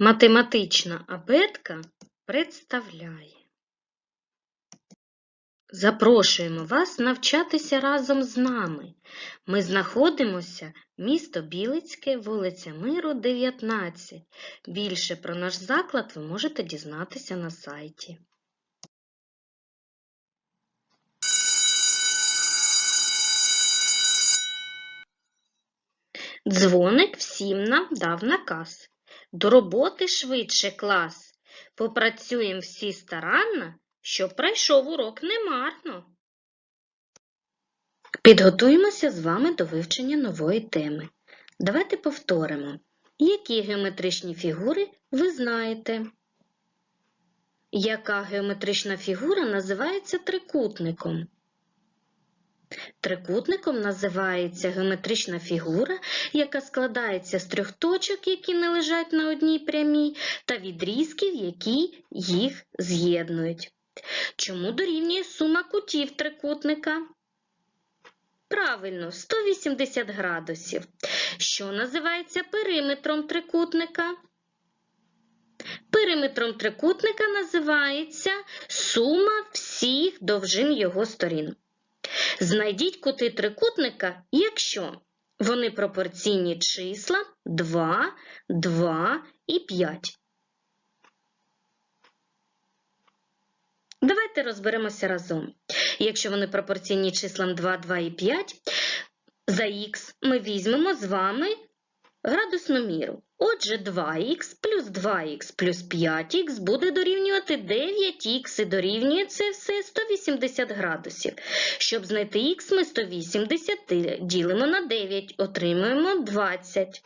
Математична абетка представляє. Запрошуємо вас навчатися разом з нами. Ми знаходимося місто Білицьке, вулиця Миру, 19. Більше про наш заклад ви можете дізнатися на сайті. Дзвоник всім нам дав наказ. До роботи швидше клас. Попрацюємо всі старанно, щоб пройшов урок немарно. Підготуємося з вами до вивчення нової теми. Давайте повторимо, які геометричні фігури ви знаєте. Яка геометрична фігура називається трикутником? Трикутником називається геометрична фігура, яка складається з трьох точок, які не лежать на одній прямій, та відрізків, які їх з'єднують. Чому дорівнює сума кутів трикутника? Правильно, 180 градусів. Що називається периметром трикутника? Периметром трикутника називається сума всіх довжин його сторін. Знайдіть кути трикутника, якщо вони пропорційні числа 2, 2 і 5. Давайте розберемося разом. Якщо вони пропорційні числам 2, 2 і 5, за х ми візьмемо з вами градусну міру. Отже, 2х плюс 2х плюс 5х буде дорівнювати 9х і дорівнює це все 180 градусів. Щоб знайти х, ми 180 ділимо на 9, отримуємо 20.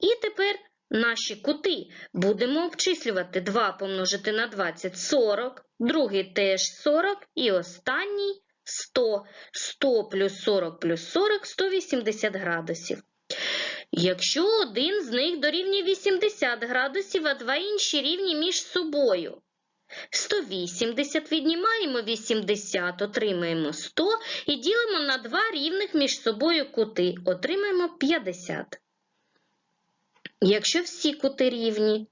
І тепер наші кути будемо обчислювати 2 помножити на 20 – 40, другий теж 40 і останній 100. 100 плюс 40 плюс 40 – 180 градусів. Якщо один з них дорівнює 80 градусів, а два інші рівні між собою. 180 віднімаємо 80, отримаємо 100 і ділимо на два рівних між собою кути, отримаємо 50. Якщо всі кути рівні,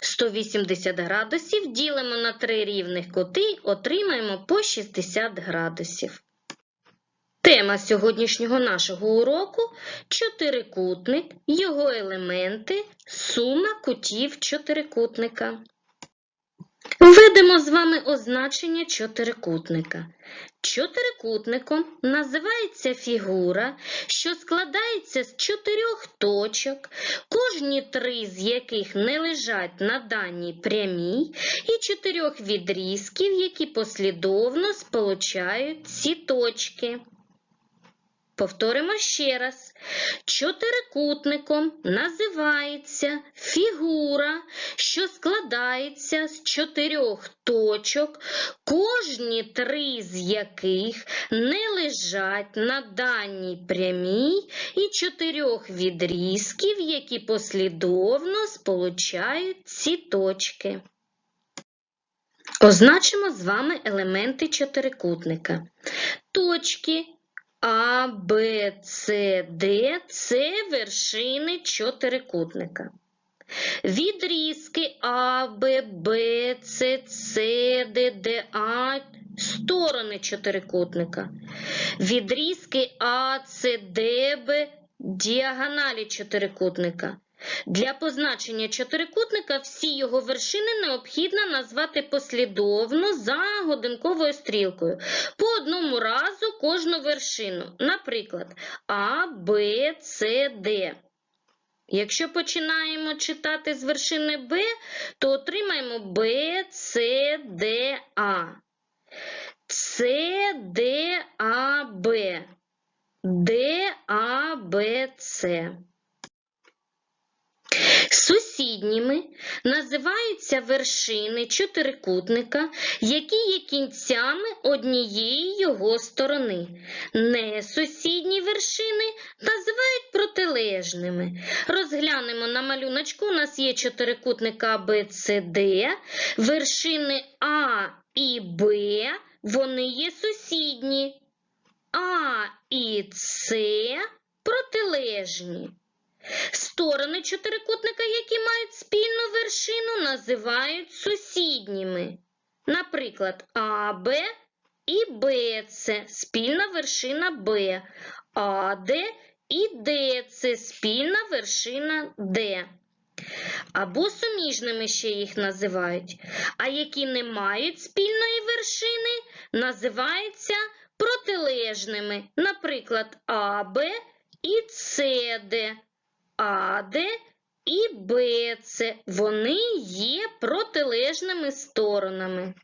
180 градусів ділимо на три рівних кути, отримаємо по 60 градусів. Тема сьогоднішнього нашого уроку чотирикутник, його елементи, сума кутів чотирикутника. Введемо з вами означення чотирикутника. Чотирикутником називається фігура, що складається з чотирьох точок, кожні три з яких не лежать на даній прямій, і чотирьох відрізків, які послідовно сполучають ці точки. Повторимо ще раз. Чотирикутником називається фігура, що складається з чотирьох точок, кожні три з яких не лежать на даній прямій і чотирьох відрізків, які послідовно сполучають ці точки. Означимо з вами елементи чотирикутника. Точки а, Б, С, Д це вершини чотирикутника. Відрізки А, Б, Б, С, С, Д, Д, А сторони чотирикутника. Відрізки А, С, Д, Б діагоналі чотирикутника. Для позначення чотирикутника всі його вершини необхідно назвати послідовно за годинковою стрілкою. По одному разу кожну вершину. Наприклад, А, Б, С, Д. Якщо починаємо читати з вершини Б, то отримаємо Б, С, Д, А. С, Д, А, Б. Д, А, Б, С. Сусідніми називаються вершини чотирикутника, які є кінцями однієї його сторони. Несусідні вершини називають протилежними. Розглянемо на малюночку. У нас є чотирикутник А, Б, С, Д. Вершини А і Б, вони є сусідні. А і С протилежні. Сторони чотирикутника, які мають спільну вершину, називають сусідніми. Наприклад, АБ і БЦ – спільна вершина Б, АД і ДЦ – спільна вершина Д. Або суміжними ще їх називають. А які не мають спільної вершини, називаються протилежними. Наприклад, АБ і СД, АД і БЦ. Вони є протилежними сторонами.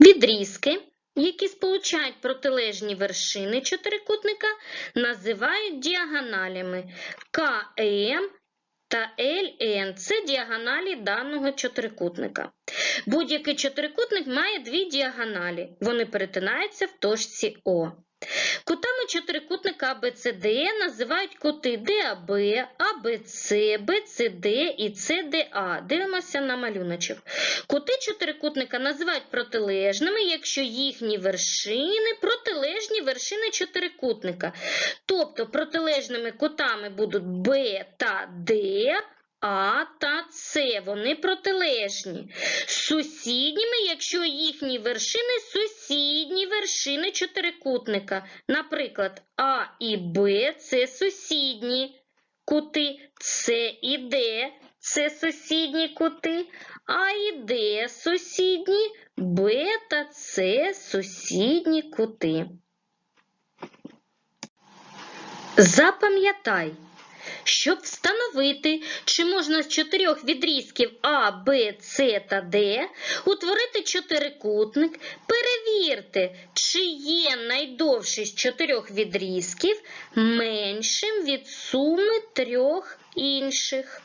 Відрізки, які сполучають протилежні вершини чотирикутника, називають діагоналями КМ та ЛН – це діагоналі даного чотирикутника. Будь-який чотирикутник має дві діагоналі. Вони перетинаються в точці О. Кутами чотирикутника ABCD називають кути ДАБ, АБЦ, БЦД і ЦДА. Дивимося на малюночок. Кути чотирикутника називають протилежними, якщо їхні вершини протилежні вершини чотирикутника. Тобто протилежними кутами будуть Б та Д, А та С. Вони протилежні. Сусідніми, якщо їхні вершини сусідні вершини чотирикутника. Наприклад, А і Б це сусідні кути, С і Д це сусідні кути, А і Д сусідні, Б та С сусідні кути. Запам'ятай, щоб встановити, чи можна з чотирьох відрізків А, Б, С та Д утворити чотирикутник, перевірте, чи є найдовший з чотирьох відрізків меншим від суми трьох інших.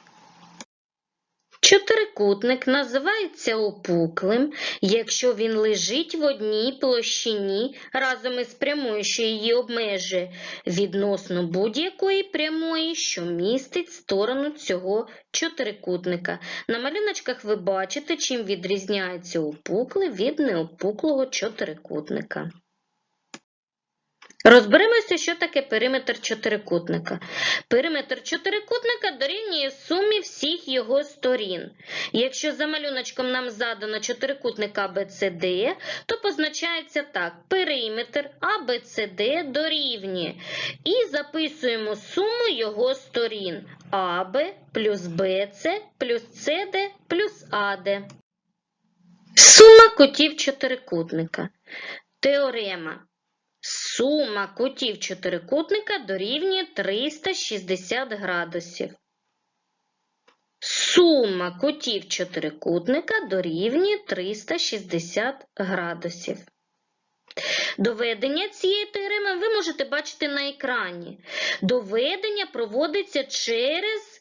Чотирикутник називається опуклим, якщо він лежить в одній площині разом із прямою, що її обмежує, відносно будь-якої прямої, що містить сторону цього чотирикутника. На малюночках ви бачите, чим відрізняється опуклий від неопуклого чотирикутника. Розберемося, що таке периметр чотирикутника. Периметр чотирикутника дорівнює сумі всіх його сторін. Якщо за малюночком нам задано чотирикутник ABCD, то позначається так: периметр ABCD дорівнює. І записуємо суму його сторін AB плюс BC плюс CD плюс AD. Сума кутів чотирикутника. Теорема. Сума кутів чотирикутника дорівнює 360 градусів. Сума кутів чотирикутника дорівнює 360 градусів. Доведення цієї теореми ви можете бачити на екрані. Доведення проводиться через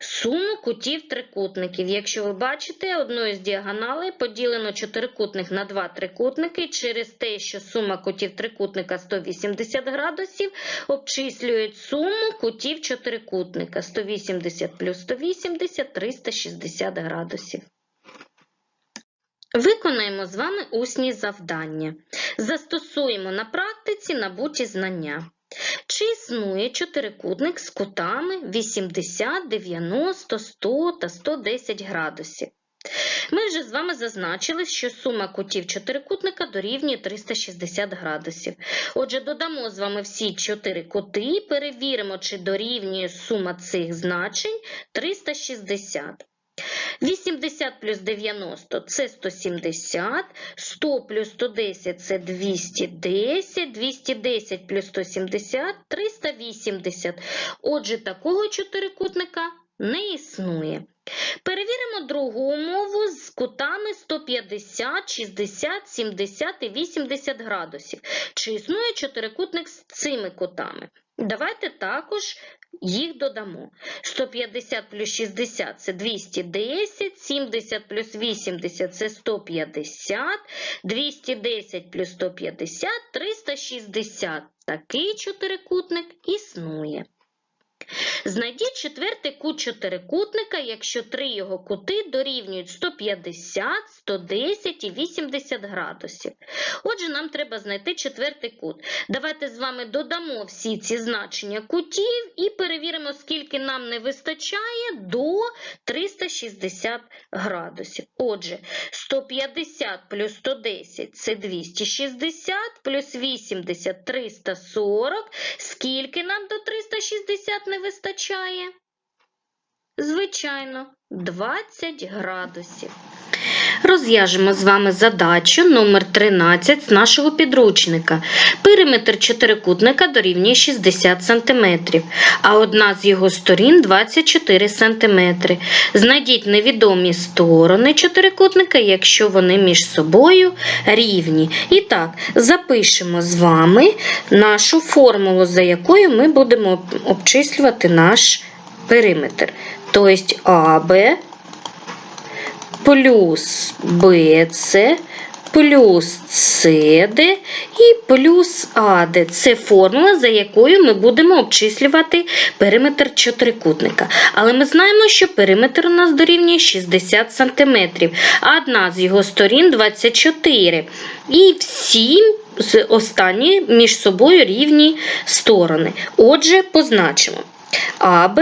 суму кутів трикутників. Якщо ви бачите, одною з діагоналей поділено чотирикутник на два трикутники, через те, що сума кутів трикутника 180 градусів, обчислюють суму кутів чотирикутника 180 плюс 180 – 360 градусів. Виконаємо з вами усні завдання. Застосуємо на практиці набуті знання. Чи існує чотирикутник з кутами 80, 90, 100 та 110 градусів? Ми вже з вами зазначили, що сума кутів чотирикутника дорівнює 360 градусів. Отже, додамо з вами всі чотири кути перевіримо, чи дорівнює сума цих значень 360. 80 плюс 90 – це 170, 100 плюс 110 – це 210, 210 плюс 170 – 380. Отже, такого чотирикутника не існує. Перевіримо другу умову з кутами 150, 60, 70 і 80 градусів. Чи існує чотирикутник з цими кутами? Давайте також їх додамо. 150 плюс 60 – це 210, 70 плюс 80 – це 150, 210 плюс 150 – 360. Такий чотирикутник існує. Знайдіть четвертий кут чотирикутника, якщо три його кути дорівнюють 150, 110 і 80 градусів. Отже, нам треба знайти четвертий кут. Давайте з вами додамо всі ці значення кутів і перевіримо, скільки нам не вистачає до 360 градусів. Отже, 150 плюс 110 – це 260, плюс 80 – 340. Скільки нам до 360 не вистачає? вистачає. Звичайно, 20 градусів. Розв'яжемо з вами задачу номер 13 з нашого підручника. Периметр чотирикутника дорівнює 60 см, а одна з його сторін 24 см. Знайдіть невідомі сторони чотирикутника, якщо вони між собою рівні. І так, запишемо з вами нашу формулу, за якою ми будемо обчислювати наш периметр. Тобто АБ плюс BC плюс CD і плюс AD. Це формула, за якою ми будемо обчислювати периметр чотирикутника. Але ми знаємо, що периметр у нас дорівнює 60 см, одна з його сторін 24. І всі останні між собою рівні сторони. Отже, позначимо. АБ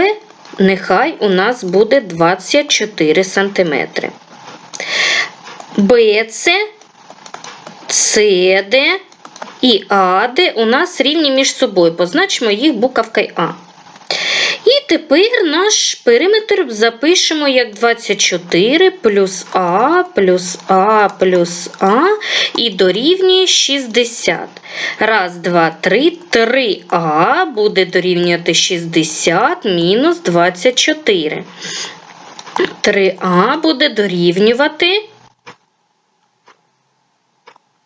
нехай у нас буде 24 см. БЦ, СД і АД у нас рівні між собою. Позначимо їх буковкою А. І тепер наш периметр запишемо як 24 плюс А плюс А плюс А і дорівнює 60. Раз, два, три. 3А буде дорівнювати 60 мінус 24. 3А буде дорівнювати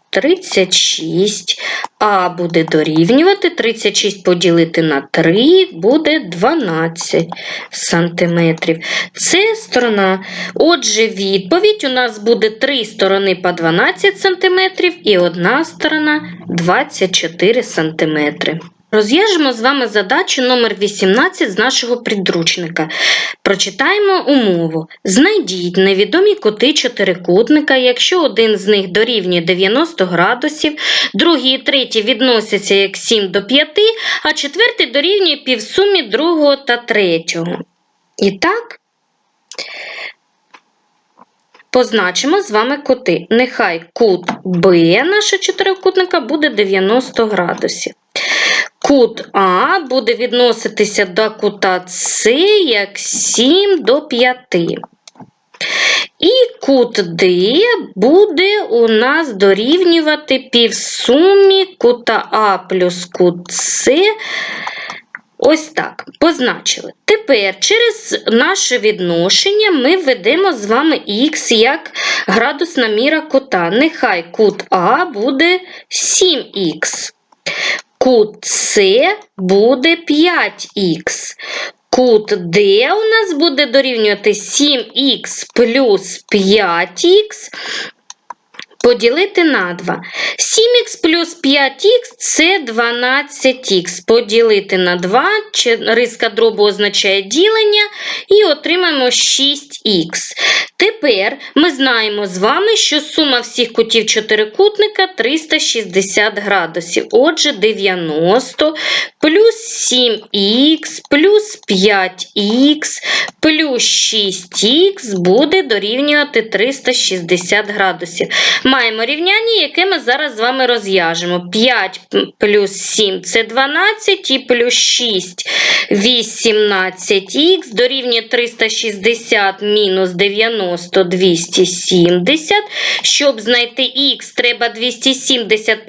36. А буде дорівнювати 36 поділити на 3 буде 12 сантиметрів. Це сторона. Отже, відповідь у нас буде 3 сторони по 12 сантиметрів і одна сторона 24 сантиметри. Розв'яжемо з вами задачу номер 18 з нашого підручника. Прочитаємо умову. Знайдіть невідомі кути чотирикутника, якщо один з них дорівнює 90 градусів, другий і третій відносяться як 7 до 5, а четвертий дорівнює півсумі другого та третього. І так, позначимо з вами кути. Нехай кут Б нашого чотирикутника буде 90 градусів. Кут А буде відноситися до кута С як 7 до 5. І кут Д буде у нас дорівнювати півсумі кута А плюс кут С. Ось так, позначили. Тепер через наше відношення ми введемо з вами х як градусна міра кута. Нехай кут А буде 7х. Кут С буде 5х. Кут D у нас буде дорівнювати 7х плюс 5х поділити на 2. 7х плюс 5х це 12х. Поділити на 2, риска дробу означає ділення, і отримаємо 6х. Тепер ми знаємо з вами, що сума всіх кутів чотирикутника 360 градусів. Отже, 90 плюс 7х плюс 5х плюс 6х буде дорівнювати 360 градусів. Маємо рівняння, яке ми зараз з вами розв'яжемо. 5 плюс 7 це 12 і плюс 6 18х дорівнює 360 мінус 90 270. Щоб знайти х, треба 270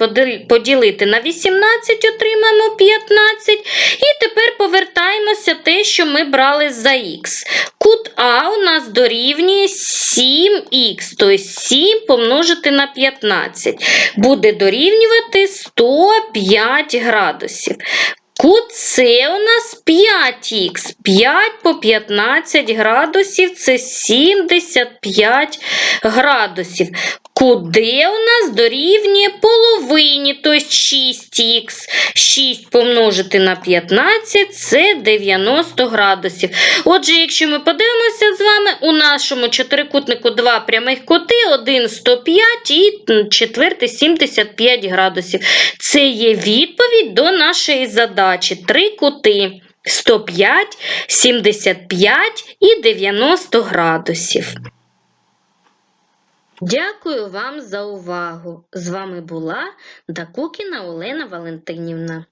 поділити на 18, отримаємо 15. І тепер повертаємося те, що ми брали за х. Кут А у нас дорівнює 7х, тобто 7 помножити на 15. Буде дорівнювати 105 градусів. Кут С у нас 5х. 5 по 15 градусів це 75 градусів. Кут у нас дорівнює половині, тобто 6х. 6 помножити на 15 це 90 градусів. Отже, якщо ми подивимося з вами, у нашому чотирикутнику два прямих кути, один 105 і четвертий 75 градусів. Це є відповідь до нашої задачі. Три кути 105, 75 і 90 градусів. Дякую вам за увагу. З вами була Дакукіна Олена Валентинівна.